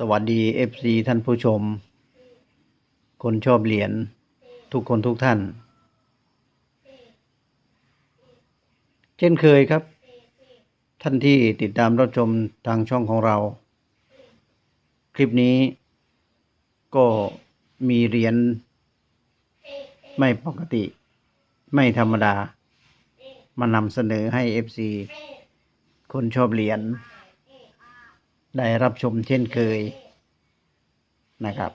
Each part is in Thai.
สวัสดีเอฟซีท่านผู้ชม คนชอบเหรียญทุกคนทุกท่าน เช่นเคยครับ ท่านที่ติดตามรับชมทางช่องของเรา คลิปนี้ก็มีเหรียญไม่ปกติ ไม่ธรรมดามานำเสนอให้เอฟซีคนชอบเหรียญ ได้รับชมเช่นเคยนะครับ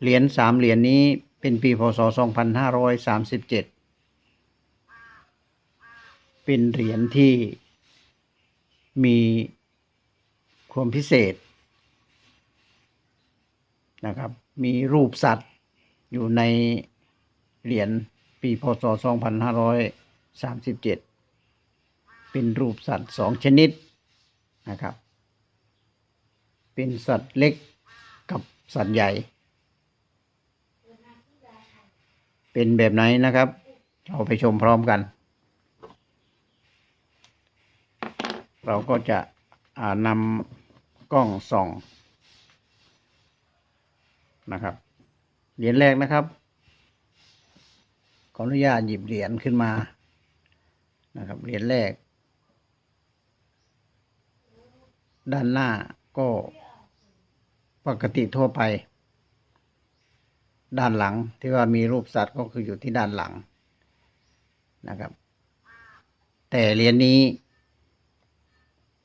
เหรียญสามเหรียญนี้เป็นปีพศ 2537 เป็นเหรียญที่มีความพิเศษนะครับ มีรูปสัตว์อยู่ในเหรียญปีพศ 2537 เป็นรูปสัตว์สองชนิด นะครับ เป็นสัตว์เล็กกับสัตว์ใหญ่ เป็นแบบไหนนะครับ เราไปชมพร้อมกัน เราก็จะนำกล้องส่องนะครับ เหรียญแรกนะครับ ขออนุญาตหยิบเหรียญขึ้นมานะครับ เหรียญแรก ด้านหน้าก็ปกติทั่วไป ด้านหลังที่ว่ามีรูปสัตว์ก็คืออยู่ที่ด้านหลังนะครับ แต่เหรียญนี้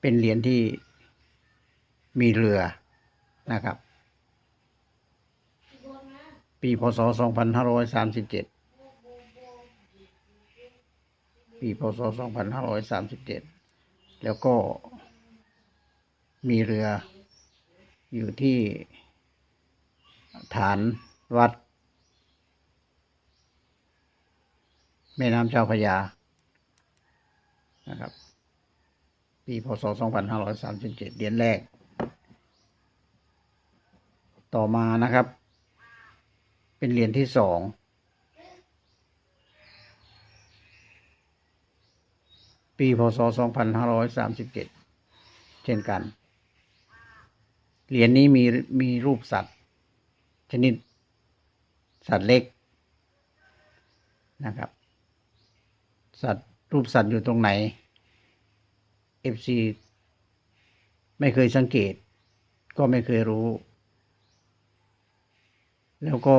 เป็นเหรียญที่มีเรือนะครับ ปีพศ 2537 ปีพศ 2537 แล้วก็ มีเรือ อยู่ที่ฐานวัด แม่น้ำเจ้าพยา นะครับ ปีพศ 2537เหรียญแรก ต่อมานะครับ เป็นเหรียญที่สองปีพศ 2537 เช่นกัน เหรียญนี้มีมีรูปสัตว์ ชนิด สัตว์เล็กนะครับ สัตว์รูปสัตว์อยู่ตรงไหน FC ไม่เคยสังเกต ก็ไม่เคยรู้ แล้วก็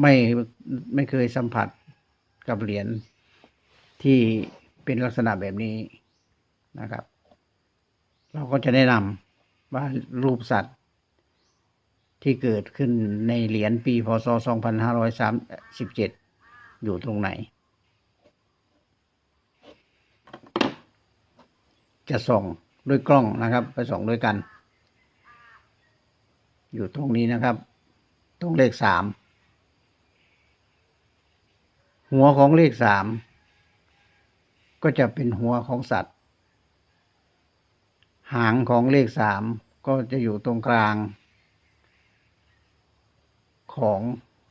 ไม่ไม่เคยสัมผัสกับเหรียญที่เป็นลักษณะแบบนี้นะครับ เราก็จะแนะนำ ว่ารูปสัตว์ที่เกิดขึ้นในเหรียญปีพศ 2537 อยู่ตรงไหน จะส่องด้วยกล้องนะครับ ไปส่องด้วยกัน อยู่ตรงนี้นะครับ ตรงเลขสามหัวของเลขสามก็จะเป็นหัวของสัตว์ หางของเลขสามก็จะอยู่ตรงกลาง ของ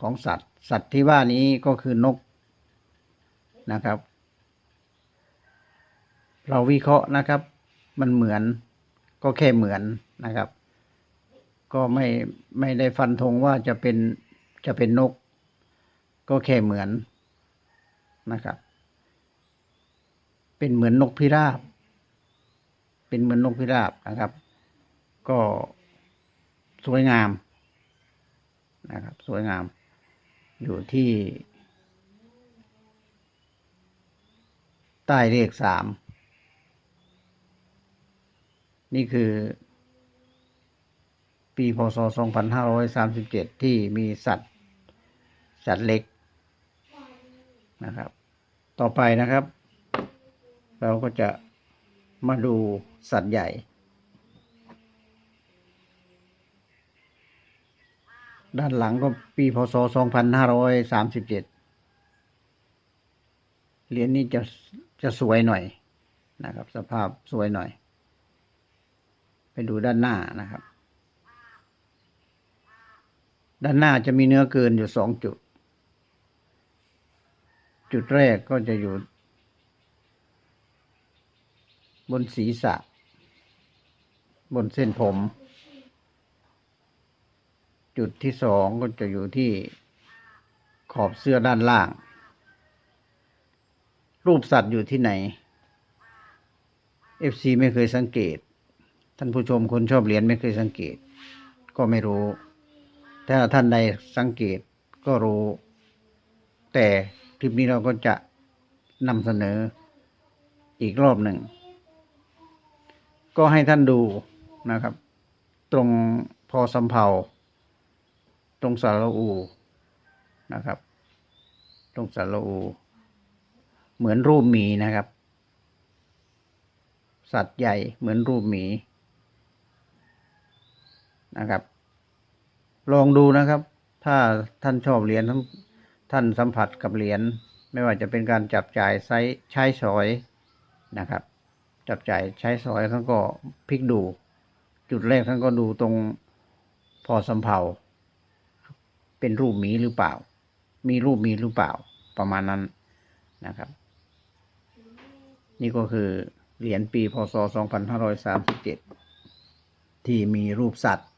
ของสัตว์ สัตว์ที่ว่านี้ก็คือนกนะครับ เราวิเคราะห์นะครับ มันเหมือนก็แค่เหมือนนะครับ ก็ไม่ไม่ได้ฟันธงว่าจะเป็นจะเป็นนก ก็แค่เหมือนนะครับ เป็นเหมือนนกพิราบ เป็นเหมือนนกพิราบนะครับ ก็สวยงามนะครับ สวยงาม อยู่ที่ ใต้เลขสามนี่คือ ปีพศ 2537 ที่มีสัตว์ สัตว์เล็กนะครับ ต่อไปนะครับ เราก็จะ มาดูสัตว์ใหญ่ ด้านหลังก็ปีพศ 2537 เหรียญนี้จะจะสวยหน่อยนะครับ สภาพสวยหน่อย ไปดูด้านหน้านะครับ ด้านหน้าจะมีเนื้อเกินอยู่สองจุด จุดแรกก็จะอยู่ บนศีรษะ บนเส้นผม จุดที่สองก็จะอยู่ที่ขอบเสื้อด้านล่าง รูปสัตว์อยู่ที่ไหน FC ไม่เคยสังเกต ท่านผู้ชมคนชอบเหรียญไม่เคยสังเกต ก็ไม่รู้ ถ้าท่านใดสังเกตก็รู้ แต่คลิปนี้เราก็จะนำเสนออีกรอบหนึ่ง ก็ให้ท่านดูนะครับ ตรงพอสำเภาตรงสารอูนะครับ ตรงสารอู เหมือนรูปหมีนะครับ สัตว์ใหญ่เหมือนรูปหมีนะครับ ลองดูนะครับ ถ้าท่านชอบเหรียญท่านท่านสัมผัสกับเหรียญไม่ว่าจะเป็นการจับจ่ายใช้ใช้สอยนะครับ จับจ่ายใช้สอยท่านก็พลิกดู จุดแรกท่านก็ดูตรงพอสำเภาเป็นรูปหมีหรือเปล่า มีรูปมีหรือเปล่า ประมาณนั้นนะครับ นี่ก็คือเหรียญปีพศ 2537 ที่มีรูปสัตว์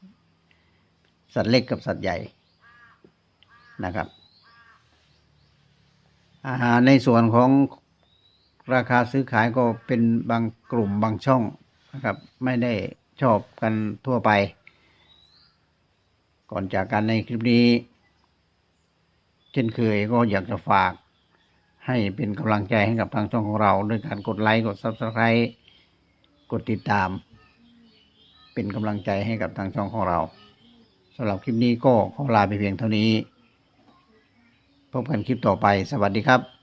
สัตว์เล็กกับสัตว์ใหญ่นะครับ อาหารในส่วนของ ราคาซื้อขายก็เป็นบางกลุ่มบางช่องนะครับ ไม่ได้ชอบกันทั่วไป ก่อนจากกันในคลิปนี้ เช่นเคยก็อยากจะฝาก ให้เป็นกำลังใจให้กับทางช่องของเราด้วยการกดไลค์กด Subscribe กดติดตาม เป็นกำลังใจให้กับทางช่องของเราสำหรับคลิปนี้ก็ขอลาไปเพียงเท่านี้ พบกันคลิปต่อไป สวัสดีครับ